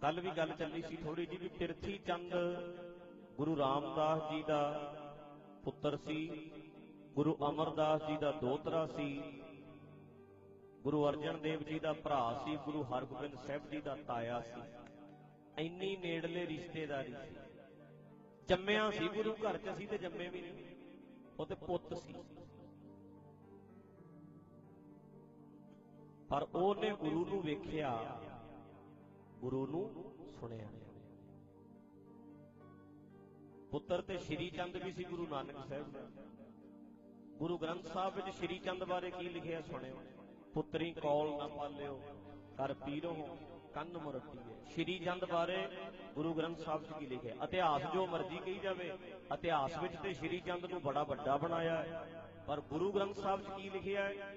ਕੱਲ ਵੀ ਗੱਲ ਚੱਲੀ ਸੀ ਥੋੜੀ ਜਿਹੀ ਵੀ ਪਿਰਥੀ ਚੰਦ ਗੁਰੂ ਰਾਮਦਾਸ ਜੀ ਦਾ ਪੁੱਤਰ ਸੀ, ਗੁਰੂ ਅਮਰਦਾਸ ਜੀ ਦਾ ਦੋਤਰਾ ਸੀ, ਗੁਰੂ ਅਰਜਨ ਦੇਵ ਜੀ ਦਾ ਭਰਾ ਸੀ, ਗੁਰੂ ਹਰਗੋਬਿੰਦ ਸਾਹਿਬ ਜੀ ਦਾ ਤਾਇਆ ਸੀ। ਇੰਨੀ ਨੇੜਲੇ ਰਿਸ਼ਤੇਦਾਰੀ ਸੀ। ਜੰਮਿਆ ਸੀ ਗੁਰੂ ਘਰ ਚ ਸੀ ਤੇ ਜੰਮੇ ਵੀ ਨਹੀਂ। ਉਹ ਤੇ ਪੁੱਤ ਸੀ। ਪਰ ਉਹਨੇ ਗੁਰੂ ਨੂੰ ਵੇਖਿਆ। ਗੁਰੂ ਨੂੰ ਸੁਣਿਆ। ਪੁੱਤਰ ਤੇ ਸ਼੍ਰੀ ਚੰਦ ਵੀ ਸੀ ਗੁਰੂ ਨਾਨਕ ਸਾਹਿਬ ਦਾ। ਗੁਰੂ ਗ੍ਰੰਥ ਸਾਹਿਬ ਵਿੱਚ ਸ਼੍ਰੀ ਚੰਦ ਬਾਰੇ ਕੀ ਲਿਖਿਆ ਸੁਣਿਓ ਪੁੱਤਰੀ, ਕੌਲ ਨਾ ਪਾਲਿਓ ਕਰ ਪੀਰੋ, ਕੰਨ ਮੁਰਟੀਏ ਸ਼੍ਰੀ ਚੰਦ ਬਾਰੇ ਗੁਰੂ ਗ੍ਰੰਥ ਸਾਹਿਬ 'ਚ ਕੀ ਲਿਖਿਆ? ਇਤਿਹਾਸ ਜੋ ਮਰਜ਼ੀ ਕਹੀ ਜਾਵੇ, ਇਤਿਹਾਸ ਵਿੱਚ ਤੇ ਸ਼੍ਰੀ ਚੰਦ ਨੂੰ ਬੜਾ ਵੱਡਾ ਬਣਾਇਆ ਹੈ। ਪਰ ਗੁਰੂ ਗ੍ਰੰਥ ਸਾਹਿਬ 'ਚ ਕੀ ਲਿਖਿਆ ਹੈ?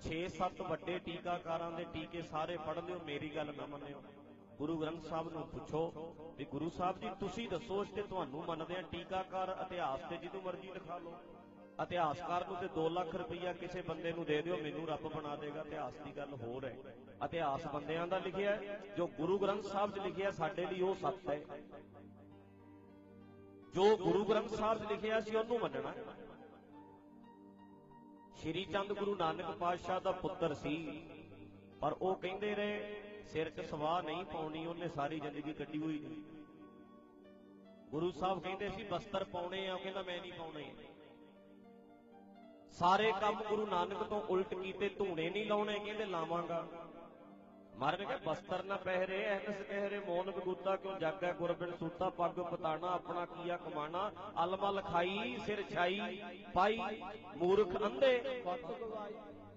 6-7 ਵੱਡੇ ਟੀਕਾਕਾਰਾਂ ਦੇ ਟੀਕੇ ਸਾਰੇ ਪੜ੍ਹ ਲਿਓ, ਮੇਰੀ ਗੱਲ ਨਾ ਮੰਨਿਓ। ਗੁਰੂ ਗ੍ਰੰਥ ਸਾਹਿਬ ਨੂੰ ਪੁੱਛੋ ਵੀ ਗੁਰੂ ਸਾਹਿਬ ਜੀ, ਤੁਸੀਂ ਦੱਸੋ ਇਸ ਤੇ ਤੁਹਾਨੂੰ ਮੰਨਦੇ ਆ ਟੀਕਾਕਾਰ ਇਤਿਹਾਸ ਤੇ ਜਿਹਨੂੰ ਮਰਜ਼ੀ ਲਿਖਾ ਲਓ। ਇਤਿਹਾਸਕਾਰ ਨੂੰ ਤੇ 2 ਲੱਖ ਰੁਪਈਆ ਕਿਸੇ ਬੰਦੇ ਨੂੰ ਦੇ ਦਿਓ, ਮੈਨੂੰ ਰੱਬ ਬਣਾ ਦੇਗਾ, ਇਤਿਹਾਸ ਦੀ ਗੱਲ ਹੋਰ ਹੈ। ਇਤਿਹਾਸ ਬੰਦਿਆਂ ਦਾ ਲਿਖਿਆ ਜੋ ਗੁਰੂ ਗ੍ਰੰਥ ਸਾਹਿਬ 'ਚ ਲਿਖਿਆ, ਸਾਡੇ ਲਈ ਉਹ ਸੱਚ ਹੈ। ਜੋ ਗੁਰੂ ਗ੍ਰੰਥ ਸਾਹਿਬ 'ਚ ਲਿਖਿਆ ਸੀ ਉਹਨੂੰ ਮੰਨਣਾ ਸ਼੍ਰੀ ਚੰਦ ਗੁਰੂ ਨਾਨਕ ਪਾਤਸ਼ਾਹ ਦਾ ਪੁੱਤਰ ਸੀ, ਪਰ ਉਹ ਕਹਿੰਦੇ ਰਹੇ ਸਿਰ 'ਚ ਸਵਾਹ ਨਹੀਂ ਪਾਉਣੀ, ਉਹਨੇ ਸਾਰੀ ਜ਼ਿੰਦਗੀ ਕੱਢੀ ਹੋਈ ਨਹੀਂ। ਗੁਰੂ ਸਾਹਿਬ ਕਹਿੰਦੇ ਸੀ, ਬਸਤਰ ਪਾਉਣੇ ਆ, ਉਹ ਕਹਿੰਦਾ ਮੈਂ ਨਹੀਂ ਪਾਉਣੇ। ਸਾਰੇ ਕੰਮ ਗੁਰੂ ਨਾਨਕ ਤੋਂ ਉਲਟ ਕੀਤੇ, ਧੂਣੇ ਨਹੀਂ ਲਾਉਣੇ, ਕਹਿੰਦੇ ਲਾਵਾਂਗਾ। ਮਰਨ ਕੇ ਬਸਤਰ ਨਾ ਪਹਿਰੇ, ਐਨਸ ਕਹਿਰੇ ਮੋਨ ਬਗੂਤਾ ਕਿਉਂ ਜਾਗੈ ਗੁਰਬਿਨ ਸੂਤਾ, ਪੱਗ ਪਤਾਣਾ, ਆਪਣਾ ਕੀਆ ਕਮਾਣਾ, ਅਲਮਲ ਖਾਈ, ਸਿਰ ਛਾਈ, ਪਾਈ, ਮੂਰਖ ਅੰਧੇ।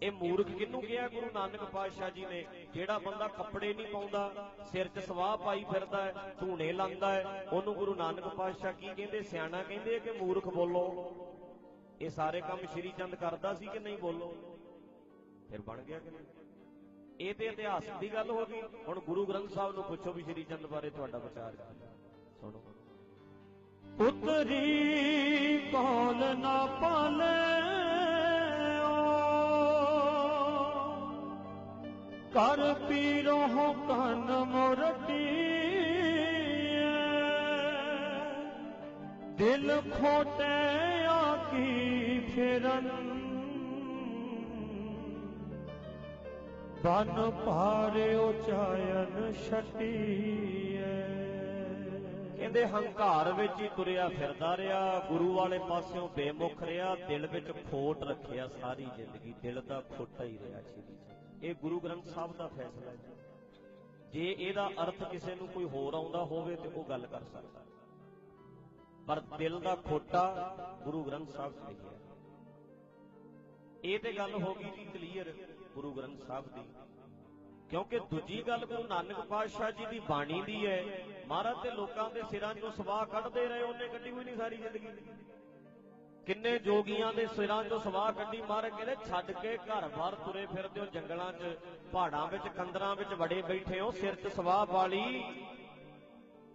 ਇਹ ਮੂਰਖ ਕਿਹਨੂੰ ਕਿਹਾ? ਗੁਰੂ ਨਾਨਕ ਪਾਤਸ਼ਾਹ ਜੀ ਨੇ। ਜਿਹੜਾ ਬੰਦਾ ਕੱਪੜੇ ਨਹੀਂ ਪਾਉਂਦਾ, ਸਿਰ 'ਚ ਸਵਾਹ ਪਾਈ ਫਿਰਦਾ ਹੈ ਧੂਣੇ ਲਾਉਂਦਾ ਹੈ, ਉਹਨੂੰ ਗੁਰੂ ਨਾਨਕ ਪਾਤਸ਼ਾਹ ਕੀ ਕਹਿੰਦੇ? ਸਿਆਣਾ ਕਹਿੰਦੇ ਕਿ ਮੂਰਖ ਬੋਲੋ? ਇਹ ਸਾਰੇ ਕੰਮ ਸ਼੍ਰੀ ਚੰਦ ਕਰਦਾ ਸੀ ਕਿ ਨਹੀਂ ਬੋਲੋ? ਫਿਰ ਬਣ ਗਿਆ ਕਿ ਨਹੀਂ? ਇਹ ਤੇ ਇਤਿਹਾਸ ਦੀ ਗੱਲ ਹੋ ਗਈ। ਹੁਣ ਗੁਰੂ ਗ੍ਰੰਥ ਸਾਹਿਬ ਨੂੰ ਪੁੱਛੋ ਵੀ ਸ਼੍ਰੀ ਚੰਦ ਬਾਰੇ ਤੁਹਾਡਾ ਵਿਚਾਰ ਕੀ ਸੁਣੋ। ਪੁੱਤਰੀ ਕੌਲ ਨਾ ਪਾਲੇ? ਕਰ ਪੀਰੋ ਕੰਨ ਮੁਰਟੀ ਦਿਲ ਖੋਟੇ ਆਕੀ ਫਿਰਨ। ਬਨ ਭਾਰਿਓ ਚਾਇਨ ਛਟੀਐ ਕਹਿੰਦੇ ਹੰਕਾਰ ਵਿੱਚ ਹੀ ਤੁਰਿਆ ਫਿਰਦਾ ਰਿਹਾ, ਗੁਰੂ ਵਾਲੇ ਪਾਸਿਓਂ ਬੇਮੁਖ ਰਿਹਾ, ਦਿਲ ਵਿੱਚ ਖੋਟ ਰੱਖਿਆ ਸਾਰੀ ਜ਼ਿੰਦਗੀ, ਦਿਲ ਦਾ ਖੋਟਾ ਹੀ ਰਿਹਾ ਸ਼੍ਰੀ ਇਹ ਗੁਰੂ ਗ੍ਰੰਥ ਸਾਹਿਬ ਦਾ ਫੈਸਲਾ ਹੈ। ਜੇ ਇਹਦਾ ਅਰਥ ਕਿਸੇ ਨੂੰ ਕੋਈ ਹੋਰ ਆਉਂਦਾ ਹੋਵੇ ਤੇ ਉਹ ਗੱਲ ਕਰ ਸਕਦਾ। ਪਰ ਦਿਲ ਦਾ ਖੋਟਾ ਗੁਰੂ ਗ੍ਰੰਥ ਸਾਹਿਬ 'ਚ ਲਿਖਿਆ ਹੈ। ਇਹ ਤੇ ਗੱਲ ਹੋ ਗਈ ਜੀ ਕਲੀਅਰ ਗੁਰੂ ਗ੍ਰੰਥ ਸਾਹਿਬ ਦੀ। ਕਿਉਂਕਿ ਦੂਜੀ ਗੱਲ ਗੁਰੂ ਨਾਨਕ ਪਾਤਸ਼ਾਹ ਜੀ ਦੀ ਬਾਣੀ ਦੀ ਹੈ। ਮਹਾਰਾਜ ਤੇ ਲੋਕਾਂ ਦੇ ਸਿਰਾਂ 'ਚੋਂ ਸਵਾਹ ਕੱਢਦੇ ਰਹੇ, ਉਹਨੇ ਕੱਢੀ ਹੋਈ ਨਹੀਂ ਸਾਰੀ ਜ਼ਿੰਦਗੀ। ਕਿੰਨੇ ਜੋਗੀਆਂ ਦੇ ਸਿਰਾਂ 'ਚੋਂ ਸਵਾਹ ਕੱਢੀ ਮਹਾਰਾਜ ਕਹਿੰਦੇ ਛੱਡ ਕੇ ਘਰ-ਬਾਰ ਤੁਰੇ ਫਿਰਦੇ ਹੋ, ਜੰਗਲਾਂ 'ਚ, ਪਹਾੜਾਂ ਵਿੱਚ, ਕੰਦਰਾਂ ਵਿੱਚ ਵੜੇ ਬੈਠੇ ਹੋ, ਸਿਰ 'ਚ ਸਵਾਹ ਵਾਲੀ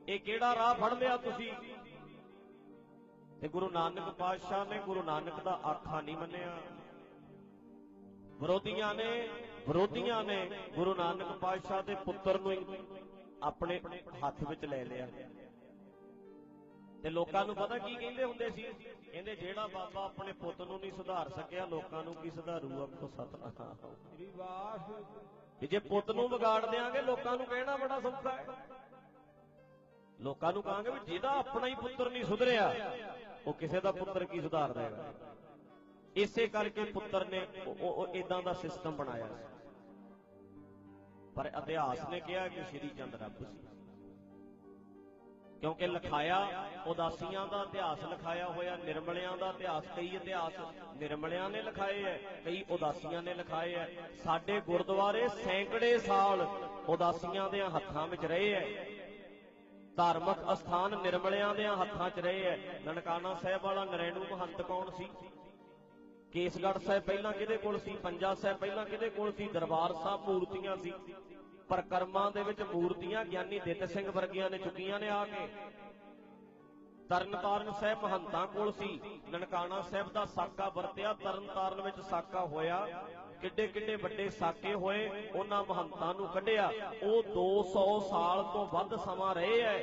ਇਹ ਕਿਹੜਾ ਰਾਹ ਫੜ ਲਿਆ ਤੁਸੀਂ? ਤੇ ਗੁਰੂ ਨਾਨਕ ਪਾਤਸ਼ਾਹ ਨੇ ਗੁਰੂ ਨਾਨਕ ਦਾ ਆਖਾ ਨਹੀਂ ਮੰਨਿਆ। ਵਿਰੋਧੀਆਂ ਨੇ ਵਿਰੋਧੀਆਂ ਨੇ ਗੁਰੂ ਨਾਨਕ ਪਾਤਸ਼ਾਹ ਦੇ ਪੁੱਤਰ ਨੂੰ ਆਪਣੇ ਹੱਥ ਵਿੱਚ ਲੈ ਲਿਆ। ਤੇ ਲੋਕਾਂ ਨੂੰ ਪਤਾ ਕੀ ਕਹਿੰਦੇ ਹੁੰਦੇ ਸੀ? ਕਹਿੰਦੇ ਜਿਹੜਾ ਬਾਬਾ ਆਪਣੇ ਪੁੱਤ ਨੂੰ ਨਹੀਂ ਸੁਧਾਰ ਸਕਿਆ ਲੋਕਾਂ ਨੂੰ ਕੀ ਸੁਧਾਰੂ ਆਪੋ ਸਤਨਾਮ ਸ੍ਰੀ ਕਿ ਜੇ ਪੁੱਤ ਨੂੰ ਵਿਗਾੜ ਦੇਾਂਗੇ ਲੋਕਾਂ ਨੂੰ ਕਹਿਣਾ ਬੜਾ ਸੌਖਾ ਹੈ। ਲੋਕਾਂ ਨੂੰ ਕਹਾਂਗੇ ਵੀ ਜਿਹਦਾ ਆਪਣਾ ਹੀ ਪੁੱਤਰ ਨਹੀਂ ਸੁਧਰਿਆ ਉਹ ਕਿਸੇ ਦਾ ਪੁੱਤਰ ਕੀ ਸੁਧਾਰ ਦੇਗਾ? ਇਸੇ ਕਰਕੇ ਪੁੱਤਰ ਨੇ ਉਹ ਇਦਾਂ ਦਾ ਸਿਸਟਮ ਬਣਾਇਆ ਸੀ। ਪਰ ਇਤਿਹਾਸ ਨੇ ਕਿਹਾ ਕਿ ਸ਼੍ਰੀ ਚੰਦ ਰੱਬ ਸੀ। ਕਿਉਂਕਿ ਲਿਖਾਇਆ ਉਦਾਸੀਆਂ ਦਾ ਇਤਿਹਾਸ ਲਿਖਾਇਆ ਹੋਇਆ, ਨਿਰਮਲਿਆਂ ਦਾ ਇਤਿਹਾਸ, ਕਈ ਇਤਿਹਾਸ ਨਿਰਮਲਿਆਂ ਨੇ ਲਿਖਾਏ ਐ, ਕਈ ਉਦਾਸੀਆਂ ਨੇ ਲਿਖਾਏ ਐ। ਸਾਡੇ ਗੁਰਦੁਆਰੇ ਸੈਂਕੜੇ ਸਾਲ ਉਦਾਸੀਆਂ ਦੇ ਹੱਥਾਂ ਵਿੱਚ ਰਹੇ ਐ। ਧਾਰਮਿਕ ਅਸਥਾਨ ਨਿਰਮਲਿਆਂ ਦੇ ਹੱਥਾਂ 'ਚ ਰਹੇ ਐ। ਨਨਕਾਣਾ ਸਾਹਿਬ ਵਾਲਾ ਨਰੈਣੂ ਮਹੰਤ ਕੌਣ ਸੀ? ਕੇਸਗੜ੍ਹ ਸਾਹਿਬ ਪਹਿਲਾਂ ਕਿਹਦੇ ਕੋਲ ਸੀ? ਪੰਜਾ ਸਾਹਿਬ ਪਹਿਲਾਂ ਕਿਹਦੇ ਕੋਲ ਸੀ? ਦਰਬਾਰ ਸਾਹਿਬ ਮੂਰਤੀਆਂ ਸੀ। ਪਰਕਰਮਾਂ ਦੇ ਵਿੱਚ ਮੂਰਤੀਆਂ ਗਿਆਨੀ ਦਿੱਤ ਸਿੰਘ ਵਰਗੀਆਂ ਨੇ ਚੁੱਕੀਆਂ ਨੇ ਆ ਕੇ। ਤਰਨਤਾਰਨ ਸਾਹਿਬ ਮਹੰਤਾਂ ਕੋਲ ਸੀ। ਨਨਕਾਣਾ ਸਾਹਿਬ ਦਾ ਸਾਕਾ ਵਰਤਿਆ। ਤਰਨਤਾਰਨ ਵਿੱਚ ਸਾਕਾ ਹੋਇਆ। ਕਿੱਡੇ ਕਿੱਡੇ ਵੱਡੇ ਸਾਕੇ ਹੋਏ। ਉਹਨਾਂ ਮਹੰਤਾਂ ਨੂੰ ਕੱਢਿਆ। ਉਹ 200 ਸਾਲ ਤੋਂ ਵੱਧ ਸਮਾਂ ਰਹੇ ਐ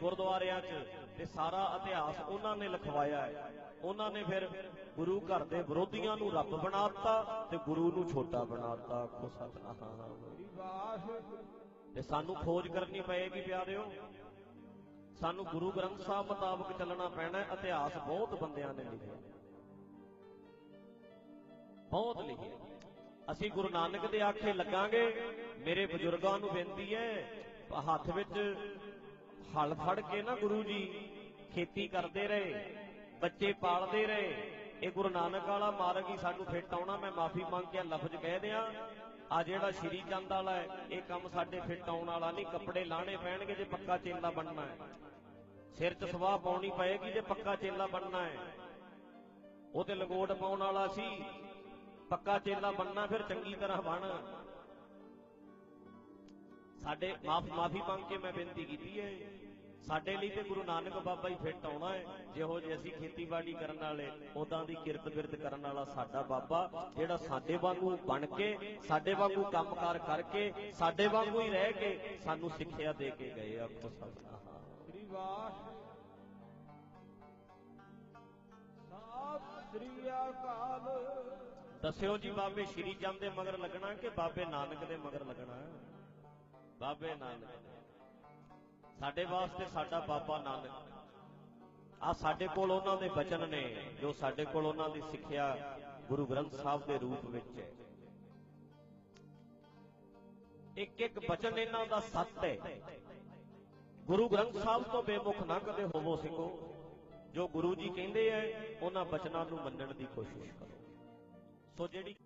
ਗੁਰਦੁਆਰਿਆਂ 'ਚ ਤੇ ਸਾਰਾ ਇਤਿਹਾਸ ਉਹਨਾਂ ਨੇ ਲਿਖਵਾਇਆ ਹੈ ਉਹਨਾਂ ਨੇ ਫਿਰ ਗੁਰੂ ਘਰ ਦੇ ਵਿਰੋਧੀਆਂ ਨੂੰ ਰੱਬ ਬਣਾਤਾ ਤੇ ਗੁਰੂ ਨੂੰ ਛੋਟਾ ਬਣਾਤਾ ਆਖੋ ਸਤਨਾਮ। ਤੇ ਸਾਨੂੰ ਖੋਜ ਕਰਨੀ ਪਏਗੀ ਪਿਆਰਿਓ। ਸਾਨੂੰ ਗੁਰੂ ਗ੍ਰੰਥ ਸਾਹਿਬ ਮੁਤਾਬਕ ਚੱਲਣਾ ਪੈਣਾ ਹੈ। ਇਤਿਹਾਸ ਬਹੁਤ ਬੰਦਿਆਂ ਨੇ ਲਿਖਿਆ। ਬਹੁਤ ਲਿਖਿਆ। ਅਸੀਂ ਗੁਰੂ ਨਾਨਕ ਦੇ ਆਖੇ ਲੱਗਾਂਗੇ, ਮੇਰੇ ਬਜ਼ੁਰਗਾਂ ਨੂੰ ਬੇਨਤੀ ਹੈ, ਹੱਥ ਵਿੱਚ ਹਲ ਫੜ ਕੇ ਨਾ ਗੁਰੂ ਜੀ, ਖੇਤੀ ਕਰਦੇ ਰਹੇ। ਬੱਚੇ ਪਾਲਦੇ ਰਹੇ। ਇਹ ਗੁਰੂ ਨਾਨਕ ਵਾਲਾ ਮਾਰਗ ਹੀ ਸਾਨੂੰ ਫਿੱਟ ਆਉਣਾ, ਮੈਂ ਮਾਫੀ ਮੰਗ ਕੇ ਲਫ਼ਜ਼ ਕਹਿ ਦਿਆਂ। ਆ ਜਿਹੜਾ ਸ਼੍ਰੀ ਚੰਦ ਵਾਲਾ ਹੈ, ਇਹ ਕੰਮ ਸਾਡੇ ਫਿੱਟ ਆਉਣ ਵਾਲਾ ਨਹੀਂ। ਕੱਪੜੇ ਲਾਣੇ ਪੈਣਗੇ ਜੇ ਪੱਕਾ ਚੇਲਾ ਬਣਨਾ ਹੈ। ਸਿਰ 'ਚ ਸਵਾਹ ਪਾਉਣੀ ਪਏਗੀ ਜੇ ਪੱਕਾ ਚੇਲਾ ਬਣਨਾ ਹੈ। ਉਹ ਤੇ ਲੰਗੋਟ ਪਾਉਣ ਵਾਲਾ ਸੀ। ਪੱਕਾ ਚੇਲਾ ਬਣਨਾ ਫਿਰ ਚੰਗੀ ਤਰ੍ਹਾਂ ਬਣ। ਸਾਡੇ ਮਾਫ, ਮਾਫੀ ਮੰਗ ਕੇ ਮੈਂ ਬੇਨਤੀ ਕੀਤੀ ਹੈ। ਸਾਡੇ ਲਈ ਤੇ ਗੁਰੂ ਨਾਨਕ ਬਾਬਾ ਹੀ ਫਿੱਟ ਆਉਣਾ ਹੈ। ਜਿਹੋ ਜੇ ਅਸੀਂ ਖੇਤੀਬਾੜੀ ਕਰਨ ਵਾਲੇ ਉਦਾਂ ਦੀ ਕਿਰਤ ਬਿਰਤ ਕਰਨ ਵਾਲਾ ਸਾਡਾ ਬਾਬਾ ਜਿਹੜਾ ਸਾਡੇ ਵਾਂਗੂ ਬਣ ਕੇ ਸਾਡੇ ਵਾਂਗੂ ਕੰਮਕਾਰ ਕਰਕੇ ਸਾਡੇ ਵਾਂਗੂ ਹੀ ਰਹਿ ਕੇ ਸਾਨੂੰ ਸਿੱਖਿਆ ਦੇ ਕੇ ਗਏ ਆਖੋ ਸਤਿਨਾਮ ਸ੍ਰੀ ਵਾਹਿਗੁਰੂ। ਸਤਿ ਸ੍ਰੀ ਅਕਾਲ। ਦੱਸਿਓ ਜੀ ਬਾਬੇ ਸ਼੍ਰੀ ਚੰਦ ਦੇ ਮਗਰ ਲੱਗਣਾ ਕਿ ਬਾਬੇ ਨਾਨਕ ਦੇ ਮਗਰ ਲੱਗਣਾ? ਬਾਬੇ ਨਾਨਕ। ਸਾਡੇ ਵਾਸਤੇ ਸਾਡਾ ਬਾਬਾ ਨਾਨਕ। ਆ ਸਾਡੇ ਕੋਲ ਉਹਨਾਂ ਦੇ ਬਚਨ ਨੇ, ਜੋ ਸਾਡੇ ਕੋਲ ਉਹਨਾਂ ਦੀ ਸਿੱਖਿਆ ਗੁਰੂ ਗ੍ਰੰਥ ਸਾਹਿਬ ਦੇ ਰੂਪ ਵਿੱਚ ਹੈ। ਇੱਕ ਇੱਕ ਬਚਨ ਇਹਨਾਂ ਦਾ ਸੱਤ ਹੈ। ਗੁਰੂ ਗ੍ਰੰਥ ਸਾਹਿਬ ਤੋਂ ਬੇਮੁਖ ਨਾ ਕਦੇ ਹੋਵੋ ਸਿੱਖੋ। ਜੋ ਗੁਰੂ ਜੀ ਕਹਿੰਦੇ ਐ ਉਹਨਾਂ ਬਚਨਾਂ ਨੂੰ ਮੰਨਣ ਦੀ ਕੋਸ਼ਿਸ਼ ਕਰੋ। ਸੋ ਜਿਹੜੀ